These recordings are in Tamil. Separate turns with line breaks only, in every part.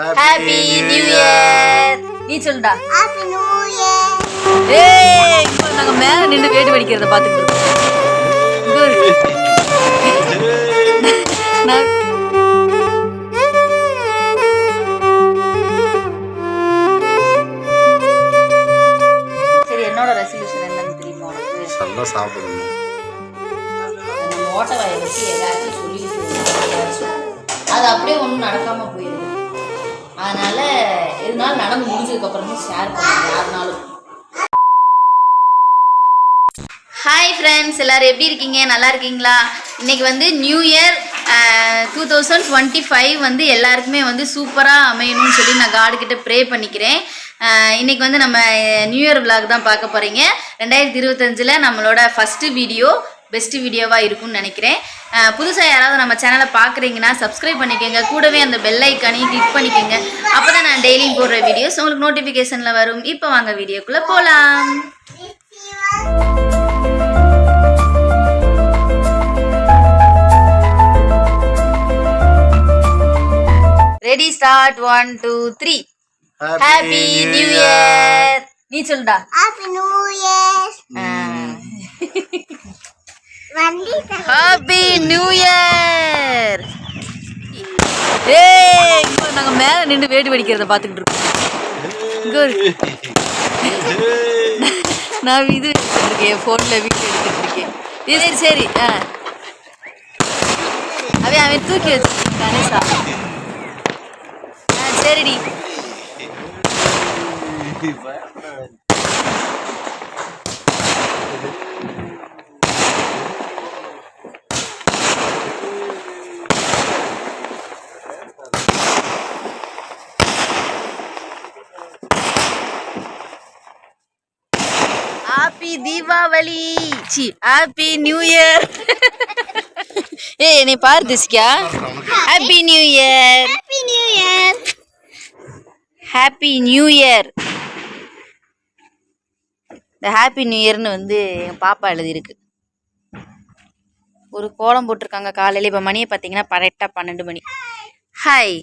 ஹாப்பி நியூ இயர்
நீ சொல்லுடா ஹாப்பி நியூ இயர் ஏய் இப்போ நாங்க மேல நின்னு வேட்டு வெடிக்கிறத பாத்துட்டு சாப்பிடணும் அது அப்படியே ஒன்றும் நடக்காம போயிருக்கு அதனால் இருந்தாலும் நடந்து அப்புறம் ஷேர் பண்ணுங்க யாருனாலும் ஹாய் ஃப்ரெண்ட்ஸ் எல்லோரும் எப்படி இருக்கீங்க நல்லா இருக்கீங்களா இன்றைக்கி வந்து new year two thousand twenty five வந்து எல்லாருக்குமே வந்து சூப்பராக அமையணும்னு சொல்லி நான் காடுக்கிட்ட ப்ரே பண்ணிக்கிறேன் இன்றைக்கி வந்து நம்ம நியூ இயர் விலாக் தான் பார்க்க போகிறீங்க ரெண்டாயிரத்தி இருபத்தஞ்சில் நம்மளோட ஃபஸ்ட்டு வீடியோ பெஸ்ட் வீடியோவாக இருக்கும்னு நினைக்கிறேன் புதுசாக யாராவது நம்ம சேனலை பார்க்குறீங்கன்னா சப்ஸ்கிரைப் பண்ணிக்கோங்க கூடவே அந்த பெல் ஐக்கானையும் கிளிக் பண்ணிக்கோங்க அப்போ தான் நான் டெய்லியும் போடுற வீடியோஸ் உங்களுக்கு நோட்டிஃபிகேஷனில் வரும் இப்போ வாங்க வீடியோக்குள்ளே போகலாம் ready start one two three happy new year நீ சொல்டா happy new year happy new year ஏ நாங்கள் மேலே நின்று வேடி வெடிக்கிறத பார்த்துக்கிட்டு இருக்கோம் நான் இது எடுத்துருக்கேன் ஃபோனில் வீடியோ இருக்கேன் இது சரி ஆ அவன் அவன் தூக்கி வச்சிருக்கேன் கணேசா ஆ சரிடி தீபாவளி சி ஹாப்பி நியூ இயர் ஏய் என்னை பாரு திஸ்கியா happy new year happy new year happy new year இந்த ஹாப்பி நியூ இயர்னு வந்து என் பாப்பா எழுதியிருக்கு ஒரு கோலம் போட்டிருக்காங்க காலையில் இப்போ மணியை பார்த்தீங்கன்னா கரெக்டாக பன்னெண்டு மணி ஹாய்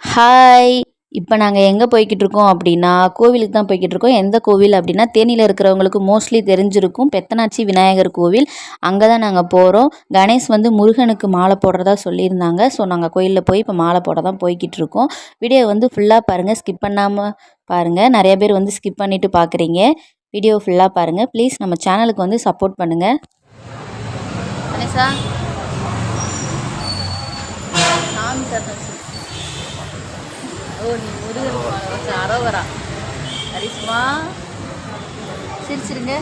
Hi. இப்போ நாங்கள் எங்கே போய்கிட்டு இருக்கோம் அப்படின்னா கோவிலுக்கு தான் போய்கிட்டு இருக்கோம் எந்த கோவில் அப்படின்னா தேனியில் இருக்கிறவங்களுக்கு மோஸ்ட்லி தெரிஞ்சிருக்கும் பெத்தனாச்சி விநாயகர் கோவில் அங்கே தான் நாங்கள் போகிறோம் கணேஷ் வந்து முருகனுக்கு மாலை போடுறதா சொல்லியிருந்தாங்க ஸோ நாங்கள் கோயிலில் போய் இப்போ மாலை போட தான் போய்கிட்டு இருக்கோம் வீடியோ வந்து ஃபுல்லாக பாருங்கள் ஸ்கிப் பண்ணாமல் பாருங்கள் நிறைய பேர் வந்து ஸ்கிப் பண்ணிவிட்டு பார்க்குறீங்க வீடியோ ஃபுல்லாக பாருங்கள் ப்ளீஸ் நம்ம சேனலுக்கு வந்து சப்போர்ட் பண்ணுங்கள் கணேஷா சாமி ஓ நீ முருகன் அரோகரா கரிஷ்மா சிரிச்சிருங்க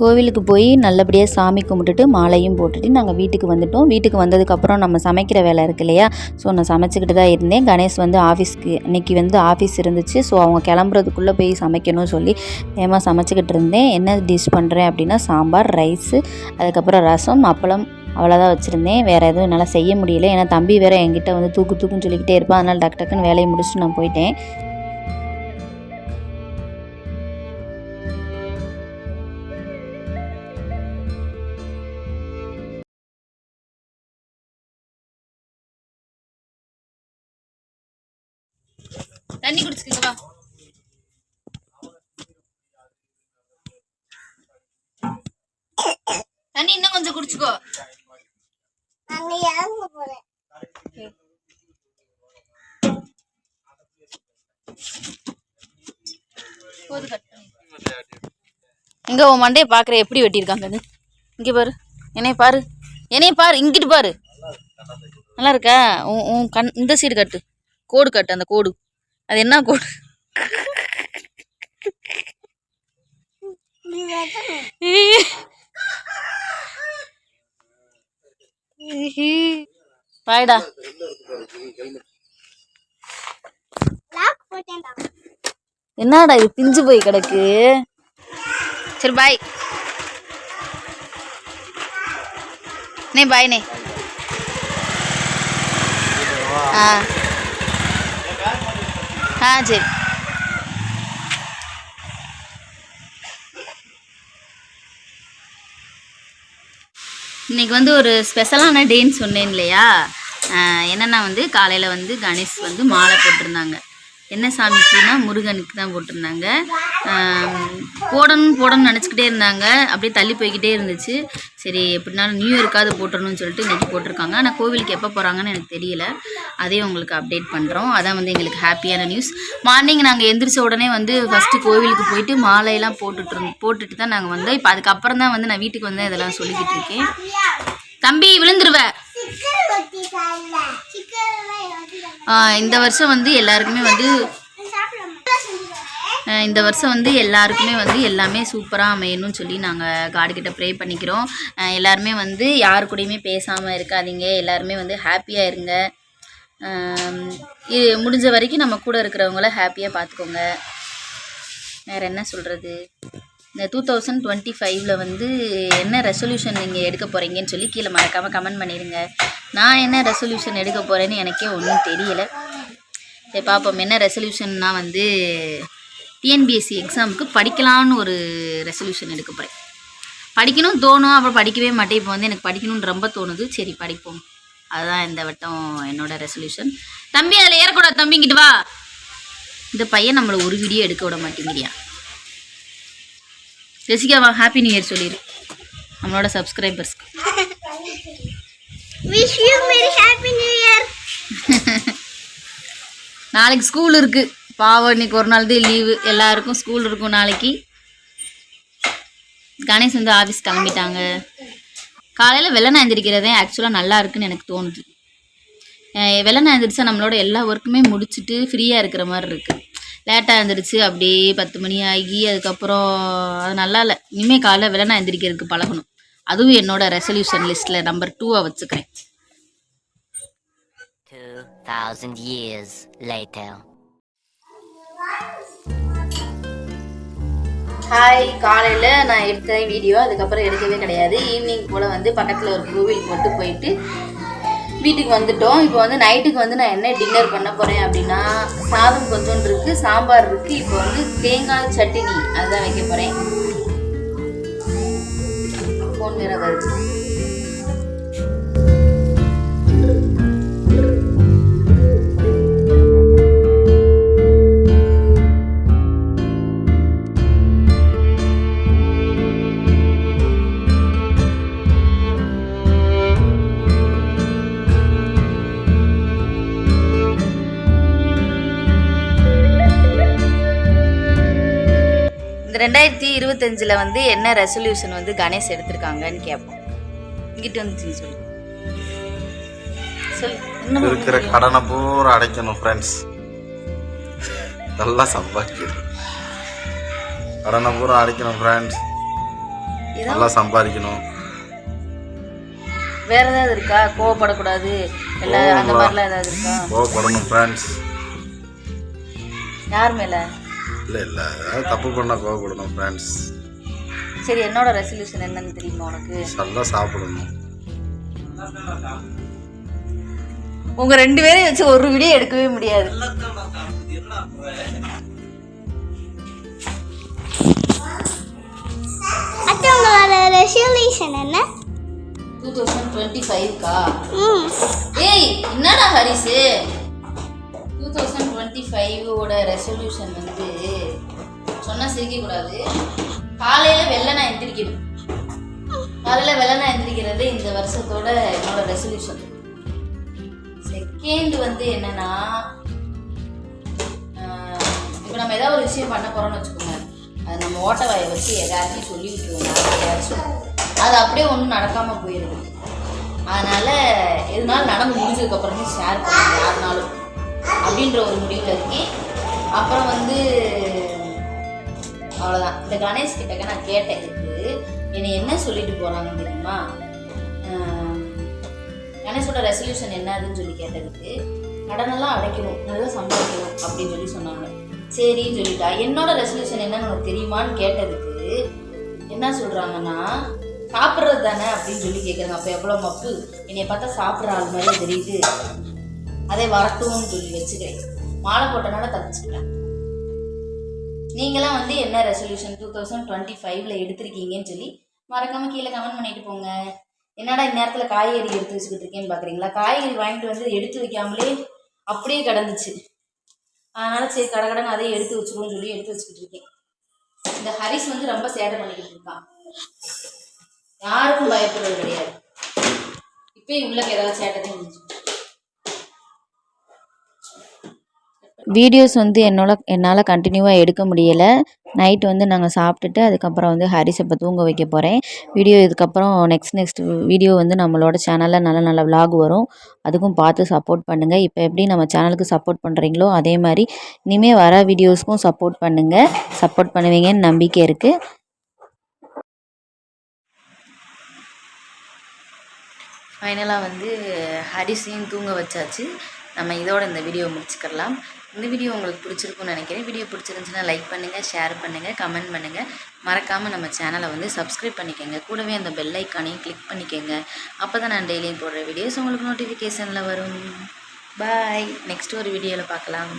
கோவிலுக்கு போய் நல்லபடியாக சாமி கும்பிட்டுட்டு மாலையும் போட்டுட்டு நாங்கள் வீட்டுக்கு வந்துட்டோம் வீட்டுக்கு வந்ததுக்கப்புறம் நம்ம சமைக்கிற வேலை இருக்கு இல்லையா ஸோ நான் சமைச்சிக்கிட்டு தான் இருந்தேன் கணேஷ் வந்து ஆஃபீஸ்க்கு இன்றைக்கி வந்து ஆஃபீஸ் இருந்துச்சு ஸோ அவங்க கிளம்புறதுக்குள்ளே போய் சமைக்கணும்னு சொல்லி வேகமாக சமைச்சிக்கிட்டு இருந்தேன் என்ன டிஷ் பண்ணுறேன் அப்படின்னா சாம்பார் ரைஸு அதுக்கப்புறம் ரசம் அப்பளம் அவ்வளோதான் வச்சுருந்தேன் வேறு எதுவும் என்னால் செய்ய முடியல ஏன்னா தம்பி வேறு என்கிட்ட வந்து தூக்கு தூக்குன்னு சொல்லிக்கிட்டே இருப்பான் அதனால் டக்கு டக்குன்னு வேலையை முடிச்சுட்டு நான் போயிட்டேன் இன்னும் கொஞ்சம் குடிச்சுக்கோ இங்க உன் மண்டையை பாக்குற எப்படி வெட்டியிருக்காங்கன்னு இங்க பாரு என்னைய பாரு என்னைய பாரு இங்கிட்டு பாரு நல்லா இருக்கா உன் கண் இந்த சீடு கட்டு கோடு கட்டு அந்த கோடு அது என்ன கோடு Yeah. பாயடா என்னடா இது பிஞ்சு போய் கிடக்கு சரி பாய் நே பாய் நே ஆ ஆ சரி இன்றைக்கி வந்து ஒரு ஸ்பெஷலான டேன்னு சொன்னேன் இல்லையா என்னென்னா வந்து காலையில் வந்து கணேஷ் வந்து மாலை போட்டிருந்தாங்க என்ன சாமிக்குன்னா முருகனுக்கு தான் போட்டிருந்தாங்க போடணும் போடணும்னு நினச்சிக்கிட்டே இருந்தாங்க அப்படியே தள்ளி போய்கிட்டே இருந்துச்சு சரி எப்படினாலும் நியூ இயர்க்காவது போட்டுடணும்னு சொல்லிட்டு இன்றைக்கி போட்டிருக்காங்க ஆனால் கோவிலுக்கு எப்போ போகிறாங்கன்னு எனக்கு தெரியல அதே உங்களுக்கு அப்டேட் பண்ணுறோம் அதான் வந்து எங்களுக்கு ஹாப்பியான நியூஸ் மார்னிங் நாங்கள் எந்திரிச்ச உடனே வந்து ஃபஸ்ட்டு கோவிலுக்கு போயிட்டு மாலையெல்லாம் போட்டுட்டு போட்டுட்டு தான் நாங்கள் வந்தோம் இப்போ அதுக்கப்புறம் தான் வந்து நான் வீட்டுக்கு வந்து இதெல்லாம் சொல்லிக்கிட்டு இருக்கேன் தம்பி விழுந்துருவேன் இந்த வருஷம் வந்து எல்லாருக்குமே வந்து இந்த வருஷம் வந்து எல்லாருக்குமே வந்து எல்லாமே சூப்பராக அமையணும்னு சொல்லி நாங்கள் காடுகிட்ட ப்ரே பண்ணிக்கிறோம் எல்லாருமே வந்து யார் கூடயுமே பேசாமல் இருக்காதீங்க எல்லாருமே வந்து ஹாப்பியாக இருங்க இது முடிஞ்ச வரைக்கும் நம்ம கூட இருக்கிறவங்கள ஹாப்பியாக பார்த்துக்கோங்க வேறு என்ன சொல்கிறது இந்த டூ தௌசண்ட் டுவெண்ட்டி ஃபைவ்ல வந்து என்ன ரெசல்யூஷன் நீங்கள் எடுக்க போகிறீங்கன்னு சொல்லி கீழே மறக்காமல் கமெண்ட் பண்ணிடுங்க நான் என்ன ரெசல்யூஷன் எடுக்க போகிறேன்னு எனக்கே ஒன்றும் தெரியலை சரி பார்ப்போம் என்ன ரெசல்யூஷன்னா வந்து டிஎன்பிஎஸ்சி எக்ஸாமுக்கு படிக்கலாம்னு ஒரு ரெசல்யூஷன் எடுக்க போகிறேன் படிக்கணும் தோணும் அப்புறம் படிக்கவே மாட்டேன் இப்போ வந்து எனக்கு படிக்கணும்னு ரொம்ப தோணுது சரி படிப்போம் அதுதான் இந்த வட்டம் என்னோட ரெசல்யூஷன் தம்பி அதில் ஏறக்கூடாது தம்பிங்கிட்டு வா இந்த பையன் நம்மளை ஒரு வீடியோ எடுக்க விட மாட்டேங்கிறியா வா ஹாப்பி நியூ இயர் சொல்லிடு நம்மளோட சப்ஸ்கிரைபர்ஸ் நாளைக்கு ஸ்கூல் இருக்கு பாவம் இன்னைக்கு ஒரு நாள் தான் லீவு எல்லாருக்கும் ஸ்கூல் இருக்கும் நாளைக்கு கணேஷ் வந்து ஆஃபீஸ் கிளம்பிட்டாங்க காலையில் வெள்ளனை எந்திரிக்கிறதே ஆக்சுவலாக நல்லா இருக்குன்னு எனக்கு தோணுது வெள்ளனை எந்திரிச்சா நம்மளோட எல்லா ஒர்க்குமே முடிச்சுட்டு ஃப்ரீயாக இருக்கிற மாதிரி இருக்குது லேட்டாக எழுந்திரிச்சு அப்படியே பத்து மணி ஆகி அதுக்கப்புறம் அது நல்லா இல்லை இனிமேல் காலைல நான் எந்திரிக்கிறதுக்கு பழகணும் அதுவும் என்னோட ரெசல்யூஷன் லிஸ்ட்டில் நம்பர் டூவாக வச்சுக்கிறேன் thousand years later. ஹாய் காலையில் நான் எடுத்தேன் வீடியோ அதுக்கப்புறம் எடுக்கவே கிடையாது ஈவினிங் போல் வந்து பக்கத்தில் ஒரு கோவில் போட்டு போயிட்டு வீட்டுக்கு வந்துட்டோம் இப்போ வந்து நைட்டுக்கு வந்து நான் என்ன டின்னர் பண்ண போகிறேன் அப்படின்னா சாதம் கொஞ்சம் இருக்குது சாம்பார் இருக்குது இப்போ வந்து தேங்காய் சட்னி அதுதான் வைக்க போகிறேன் ஃபோன் வேறு வருது ரெண்டாயிரத்தி இருபத்தஞ்சில் வந்து என்ன ரெசல்யூஷன் வந்து கணேஷ் எடுத்திருக்காங்கன்னு கேட்போம் இங்கிட்ட வந்து சொல்லி
சொல்லு இருக்கிற கடனை பூரா அடைக்கணும் ஃப்ரெண்ட்ஸ் நல்லா சம்பாதிக்கணும் கடனை பூரா அடைக்கணும் ஃப்ரெண்ட்ஸ் நல்லா சம்பாதிக்கணும்
வேற ஏதாவது இருக்கா கோவப்படக்கூடாது எல்லாம் அந்த மாதிரிலாம் ஏதாவது இருக்கா கோவப்படணும் ஃப்ரெண்ட்ஸ் யார் மேலே
இல்லை இல்லை தப்பு பண்ணால் கோவப்படணும் ஃப்ரெண்ட்ஸ்
சரி என்னோட ரெசல்யூஷன் என்னன்னு தெரியுமா உனக்கு நல்லா
சாப்பிடணும்
உங்க ரெண்டு பேரையும் வச்சு ஒரு வீடியோ எடுக்கவே முடியாது
உங்களோட ரெசல்யூஷன் என்ன
டூ தௌசண்ட் டுவெண்ட்டி ஃபைவ்க்கா ஏய் என்னடா ஹரிசு டூ தௌசண்ட் இருபத்தி ஃபைவோட ரெசல்யூஷன் வந்து சொன்னால் சிரிக்கக்கூடாது காலையில் வெள்ளை நான் எந்திரிக்கணும் காலையில் வெள்ளை நான் எந்திரிக்கிறது இந்த வருஷத்தோட என்னோட ரெசல்யூஷன் செகண்ட் வந்து என்னென்னா இப்போ நம்ம ஏதாவது ஒரு விஷயம் பண்ண போகிறோம்னு வச்சுக்கோங்க அது நம்ம ஓட்ட வாயை வச்சு எல்லாருக்கும் சொல்லி விட்டுருவோம் அது அப்படியே ஒன்றும் நடக்காமல் போயிடுது அதனால் எதுனாலும் நடந்து முடிஞ்சதுக்கப்புறமே ஷேர் பண்ணுங்க யாருனாலும் அப்படின்ற ஒரு முடிவில் இருக்கேன் அப்புறம் வந்து அவ்வளோதான் இந்த கணேஷ் கிட்டக்க நான் கேட்டேன் கேட்டதுக்கு என்னை என்ன சொல்லிட்டு போகிறாங்கன்னு தெரியுமா கணேஷோட ரெசல்யூஷன் என்னதுன்னு சொல்லி கேட்டதுக்கு கடனெல்லாம் அடைக்கணும் நல்லா சம்பாதிக்கணும் அப்படின்னு சொல்லி சொன்னாங்க சரின்னு சொல்லிட்டா என்னோட ரெசல்யூஷன் என்னன்னு தெரியுமான்னு கேட்டதுக்கு என்ன சொல்கிறாங்கன்னா சாப்பிட்றது தானே அப்படின்னு சொல்லி கேட்குறாங்க அப்போ எவ்வளோ மப்பு என்னை பார்த்தா சாப்பிட்ற ஆள் மாதிரி தெரியுது அதை வரட்டும் சொல்லி வச்சுக்கிறேன் மாலை போட்டனால தப்பிச்சுக்கிட்டேன் நீங்களாம் வந்து என்ன ரெசல்யூஷன் டூ தௌசண்ட் டுவெண்ட்டி ஃபைவ்ல எடுத்திருக்கீங்கன்னு சொல்லி மறக்காமல் கீழே கமெண்ட் பண்ணிட்டு போங்க என்னடா இந்நேரத்தில் காய்கறி எடுத்து வச்சுக்கிட்டு இருக்கேன்னு பார்க்குறீங்களா காய்கறி வாங்கிட்டு வந்து எடுத்து வைக்காமலே அப்படியே கிடந்துச்சு அதனால் சரி கடகடன் கடன் அதே எடுத்து வச்சுருவோம் சொல்லி எடுத்து வச்சுக்கிட்டு இருக்கேன் இந்த ஹரிஸ் வந்து ரொம்ப சேட்டை பண்ணிக்கிட்டு இருக்கான் யாருக்கும் பயப்படுறது கிடையாது இப்போயும் உள்ளக்கு ஏதாவது சேட்டை தான் வீடியோஸ் வந்து என்னோட என்னால் கண்டினியூவாக எடுக்க முடியலை நைட் வந்து நாங்கள் சாப்பிட்டுட்டு அதுக்கப்புறம் வந்து ஹாரிஸ் இப்போ தூங்க வைக்க போகிறேன் வீடியோ இதுக்கப்புறம் நெக்ஸ்ட் நெக்ஸ்ட் வீடியோ வந்து நம்மளோட சேனலில் நல்ல நல்ல விலாக் வரும் அதுக்கும் பார்த்து சப்போர்ட் பண்ணுங்கள் இப்போ எப்படி நம்ம சேனலுக்கு சப்போர்ட் பண்ணுறீங்களோ அதே மாதிரி இனிமேல் வர வீடியோஸ்க்கும் சப்போர்ட் பண்ணுங்கள் சப்போர்ட் பண்ணுவீங்கன்னு நம்பிக்கை இருக்குது ஃபைனலாக வந்து ஹரிசையும் தூங்க வச்சாச்சு நம்ம இதோட இந்த வீடியோ முடிச்சுக்கலாம் இந்த வீடியோ உங்களுக்கு பிடிச்சிருக்குன்னு நினைக்கிறேன் வீடியோ பிடிச்சிருந்துச்சுன்னா லைக் பண்ணுங்கள் ஷேர் பண்ணுங்கள் கமெண்ட் பண்ணுங்கள் மறக்காமல் நம்ம சேனலை வந்து சப்ஸ்கிரைப் பண்ணிக்கோங்க கூடவே அந்த பெல் ஐக்கானையும் கிளிக் பண்ணிக்கோங்க அப்போ தான் நான் டெய்லியும் போடுற வீடியோஸ் உங்களுக்கு நோட்டிஃபிகேஷனில் வரும் பாய் நெக்ஸ்ட் ஒரு வீடியோவில் பார்க்கலாம்